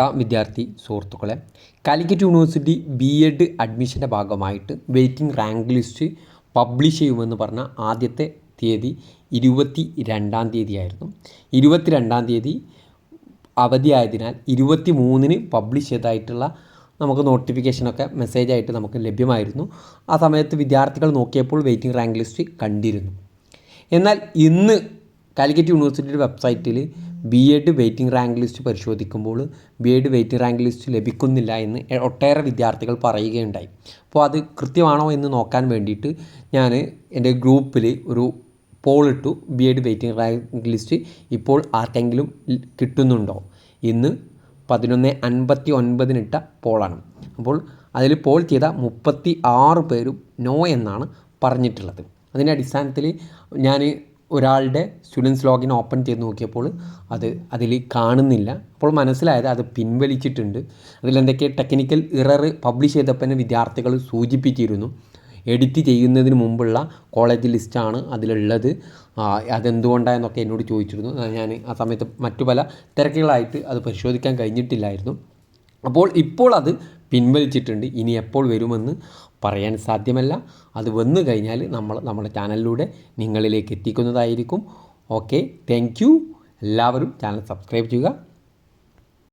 പ്രിയപ്പെട്ട വിദ്യാർത്ഥി സുഹൃത്തുക്കളെ കാലിക്കറ്റ് യൂണിവേഴ്സിറ്റി ബി എഡ് അഡ്മിഷന്റെ ഭാഗമായിട്ട് വെയിറ്റിംഗ് റാങ്ക് ലിസ്റ്റ് പബ്ലിഷ് ചെയ്യുമെന്ന് പറഞ്ഞ ആദ്യത്തെ തീയതി ഇരുപത്തി രണ്ടാം തീയതിയായിരുന്നു. ഇരുപത്തി രണ്ടാം തീയതി അവധിയായതിനാൽ ഇരുപത്തി മൂന്നിന് പബ്ലിഷ് ചെയ്തതായിട്ടുള്ള നമുക്ക് നോട്ടിഫിക്കേഷനൊക്കെ മെസ്സേജായിട്ട് നമുക്ക് ലഭ്യമായിരുന്നു. ആ സമയത്ത് വിദ്യാർത്ഥികൾ നോക്കിയപ്പോൾ വെയിറ്റിംഗ് റാങ്ക് ലിസ്റ്റ് കണ്ടിരുന്നു. എന്നാൽ ഇന്ന് കാലിക്കറ്റ് യൂണിവേഴ്സിറ്റിയുടെ വെബ്സൈറ്റിൽ B Ed waiting rank list പരിശോധിക്കുമ്പോൾ B Ed waiting rank list ലഭിക്കുന്നില്ല എന്ന് ഒട്ടേറെ വിദ്യാർത്ഥികൾ പറയുകയുണ്ടായി. അപ്പോൾ അത് കൃത്യമാണോ എന്ന് നോക്കാൻ വേണ്ടിയിട്ട് ഞാൻ എന്റെ ഗ്രൂപ്പിൽ ഒരു പോൾ ഇട്ടു. B Ed waiting rank list ഇപ്പോൾ ആർക്കെങ്കിലും കിട്ടുന്നുണ്ടോ ഇന്ന് പതിനൊന്ന് അൻപത്തി ഒൻപതിനിട്ട പോളാണ് അപ്പോൾ അതിൽ പോൾ ചെയ്ത മുപ്പത്തി ആറ് പേരും നോ എന്നാണ് പറഞ്ഞിട്ടുള്ളത്. അതിന്റെ അടിസ്ഥാനത്തിൽ ഞാൻ ഒരാളുടെ സ്റ്റുഡൻസ് ലോഗിൻ ഓപ്പൺ ചെയ്ത് നോക്കിയപ്പോൾ അത് അതിൽ കാണുന്നില്ല. അപ്പോൾ മനസ്സിലായത് അത് പിൻവലിച്ചിട്ടുണ്ട്. അതിലെന്തൊക്കെ ടെക്നിക്കൽ ഇറർ പബ്ലിഷ് ചെയ്തപ്പോൾ തന്നെ വിദ്യാർത്ഥികൾ സൂചിപ്പിച്ചിരുന്നു. എഡിറ്റ് ചെയ്യുന്നതിന് മുമ്പുള്ള കോളേജ് ലിസ്റ്റാണ് അതിലുള്ളത്. അതെന്തുകൊണ്ടാണെന്നൊക്കെ എന്നോട് ചോദിച്ചിരുന്നു. ഞാൻ ആ സമയത്ത് മറ്റു പല തിരക്കുകളായിട്ട് അത് പരിശോധിക്കാൻ കഴിഞ്ഞിട്ടില്ലായിരുന്നു. അപ്പോൾ ഇപ്പോൾ അത് പിൻവലിച്ചിട്ടുണ്ട്. ഇനി എപ്പോൾ വരുമെന്ന് പറയാൻ സാധ്യമല്ല. അത് വന്നു കഴിഞ്ഞാൽ നമ്മൾ നമ്മുടെ ചാനലിലൂടെ നിങ്ങളിലേക്ക് എത്തിക്കുന്നതായിരിക്കും. ഓക്കെ. താങ്ക് എല്ലാവരും ചാനൽ സബ്സ്ക്രൈബ് ചെയ്യുക.